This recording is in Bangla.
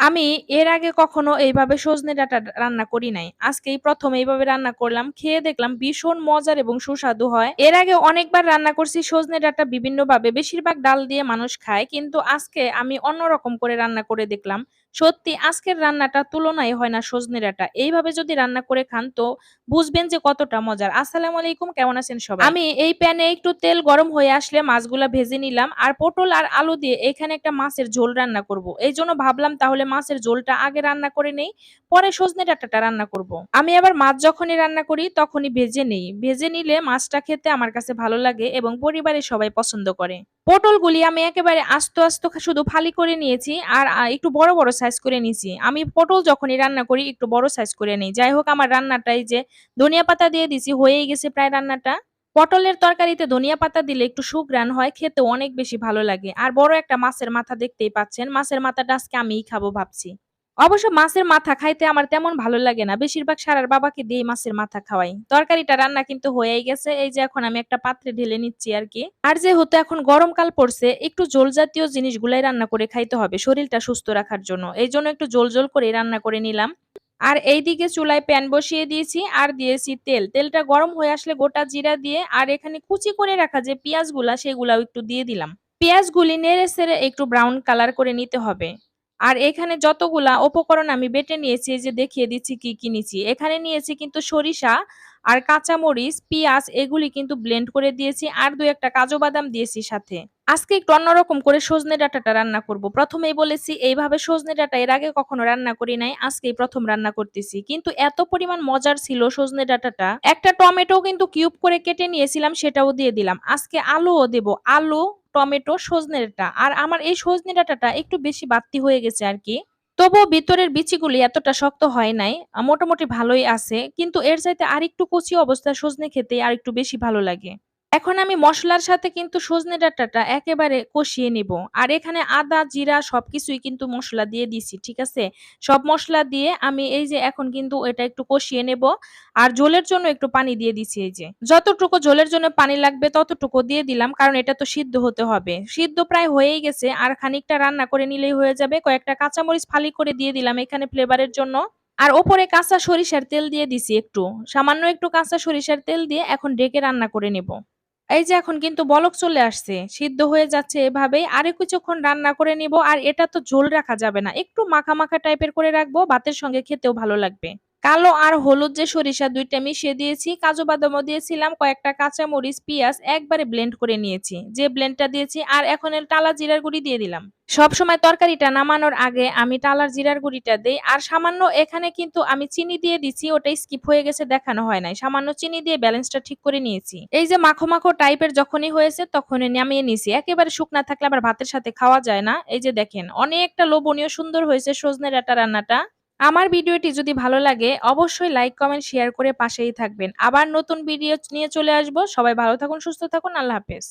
আমি এর আগে কখনো এইভাবে সজনে ডাটা রান্না করি নাই। আজকেই প্রথম এইভাবে রান্না করলাম। খেয়ে দেখলাম ভীষণ মজার এবং সুস্বাদু হয়। এর আগে অনেকবার রান্না করছি সজনে ডাটা বিভিন্নভাবে। বেশিরভাগ ডাল দিয়ে মানুষ খায়। কিন্তু আজকে আমি অন্যরকম করে রান্না করে দেখলাম। সত্যি আজকের রান্নাটা তুলনায় হয় না সজনে ডাঁটা। এইভাবে যদি রান্না করে খান তো বুঝবেন যে কতটা মজার। আসসালামু আলাইকুম কেমন আছেন সবাই? আমি এই প্যানে একটু তেল গরম হয়ে আসলে মাছগুলা ভেজে নিলাম। আর পটল আর আলু দিয়ে এখানে একটা মাছের ঝোল রান্না করব। এই জন্য ভাবলাম তাহলে মাছের ঝোলটা আগে রান্না করে নেই, পরে সজনে ডাঁটাটা রান্না করব। আমি আবার মাছ যখনই রান্না করি তখনই ভেজে নেই। ভেজে নিলে মাছটা খেতে আমার কাছে ভালো লাগে এবং পরিবারের সবাই পছন্দ করে। পটলগুলি আমি একেবারে আস্ত আস্ত শুধু ফালি করে নিয়েছি আর একটু বড়, বড় সাইজ করে নিয়েছি। আমি পটল যখনই রান্না করি একটু বড় সাইজ করে নিই যাই হোক আমার রান্নাটাই যে ধনিয়া পাতা দিয়ে দিছি হয়েই গেছে প্রায় রান্নাটা। পটলের তরকারিতে ধনিয়া পাতা দিলে একটু সুগ্রান হয়, খেতে অনেক বেশি ভালো লাগে। আর বড় একটা মাছের মাথা দেখতেই পাচ্ছেন। মাছের মাথাটা আজকে আমিই খাব ভাবছি। অবশ্য মাছের মাথা খাইতে আমার তেমন ভালো লাগে না। বেশিরভাগ সারার বাবাকে দিয়েই মাছের মাথা খাওয়াই। তরকারিটা রান্না কিন্তু হয়েই গেছে। এই যে এখন আমি একটা পাত্রে ঢেলে নিচ্ছি আর কি আর যেহেতু এখন গরমকাল পড়ছে একটু ঝোল জাতীয় জিনিসগুলাই রান্না করে খাইতে হবে শরীরটা সুস্থ রাখার জন্য। এই জন্য একটু ঝোল, ঝোল করে রান্না করে নিলাম। আর এইদিকে চুলায় প্যান বসিয়ে দিয়েছি আর দিয়েছি তেল। তেলটা গরম হয়ে আসলে গোটা জিরা দিয়ে আর এখানে কুচি করে রাখা যে পেঁয়াজগুলা সেগুলাও একটু দিয়ে দিলাম। পেঁয়াজগুলি নেড়ে-চেড়ে একটু ব্রাউন কালার করে নিতে হবে। আর এখানে যতগুলা উপকরণ আমি বেটে নিয়েছি যে দেখিয়ে দিচ্ছি কি, কি নিচ্ছি। এখানে নিয়েছি কিন্তু সরিষা আর কাঁচামরিচ, পিঁয়াজ এগুলি কিন্তু ব্লেন্ড করে দিয়েছি আর ২ একটা কাজু বাদাম দিয়েছি সাথে। আজকে একটু অন্যরকম করে সজনে ডাটাটা রান্না করব। প্রথমেই বলেছি এইভাবে সজনে ডাঁটা এর আগে কখনো রান্না করি নাই। আজকেই প্রথম রান্না করতেছি। কিন্তু এত পরিমাণ মজার ছিল সজনে ডাটাটা একটা টমেটো কিন্তু কিউব করে কেটে নিয়েছিলাম সেটাও দিয়ে দিলাম। আজকে আলুও দেব। আলু, টমেটো, সজনে ডাঁটা। আর আমার এই সজনে ডাঁটাটা একটু বেশি বাড়তি হয়ে গেছে আর কি তবুও ভিতরের বিচিগুলি এতটা শক্ত হয় নাই। মোটামুটি ভালোই আছে। কিন্তু এর চাইতে আর একটু কচি অবস্থা সজনে খেতে আর একটু বেশি ভালো লাগে। এখন আমি মশলার সাথে কিন্তু সজনে ডাঁটাটা একেবারে কষিয়ে নিব। আর এখানে আদা, জিরা সবকিছুই কিন্তু মশলা দিয়ে দিছি। ঠিক আছে? সব মশলা দিয়ে আমি এই যে এখন কিন্তু এটা একটু কষিয়ে নেব। আর জলের জন্য একটু পানি দিয়ে দিছি এই যে। যতটুকু জলের জন্য পানি লাগবে ততটুকু দিয়ে দিলাম কারণ এটা তো সিদ্ধ হতে হবে। সিদ্ধ প্রায় হয়েই গেছে আর খানিকটা রান্না করে নিলেই হয়ে যাবে। কয়েকটা কাঁচামরিচ ফালি করে দিয়ে দিলাম এখানে ফ্লেভারের জন্য। আর ওপরে কাঁচা সরিষার তেল দিয়ে দিছি একটু। সামান্য একটু কাঁচা সরিষার তেল দিয়ে এখন ডেকে রান্না করে নেব। এই যে এখন কিন্তু বলক চলে আসছে। সিদ্ধ হয়ে যাচ্ছে এভাবেই। আরও কিছুক্ষণ রান্না করে নিব। আর এটা তো ঝোল রাখা যাবে না। একটু মাখা, মাখা টাইপের করে রাখব। ভাতের সঙ্গে খেতেও ভালো লাগবে। কালো আর হলুদ যে সরিষা দুইটা মিশিয়ে দিয়েছি। কাজু বাদামও দিয়েছিলাম। কয়েকটা কাঁচামরিচ, পিঁয়াজ একবারে ব্লেন্ড করে নিয়েছি। যে ব্লেন্ডটা দিয়েছি আর এখন টালা জিরার গুঁড়ি দিয়ে দিলাম। সবসময় তরকারিটা নামানোর আগে আমি টালার জিরার গুঁড়িটা দেই। আর সামান্য এখানে কিন্তু আমি চিনি দিয়ে দিচ্ছি। ওটা স্কিপ হয়ে গেছে দেখানো হয় নাই। সামান্য চিনি দিয়ে ব্যালেন্সটা ঠিক করে নিয়েছি। এই যে মাখো, মাখো টাইপের যখনই হয়েছে তখনই নামিয়ে নিছি। একেবারে শুকনা থাকলে আবার ভাতের সাথে খাওয়া যায় না। এই যে দেখেন অনেকটা লোভনীয় সুন্দর হয়েছে সজনে ডাঁটা রান্নাটা। আমার ভিডিওটি যদি ভালো লাগে অবশ্যই লাইক, কমেন্ট, শেয়ার করে পাশেই থাকবেন। আবার নতুন ভিডিও নিয়ে চলে আসব সবাই ভালো থাকুন, সুস্থ থাকুন। আল্লাহ হাফেজ।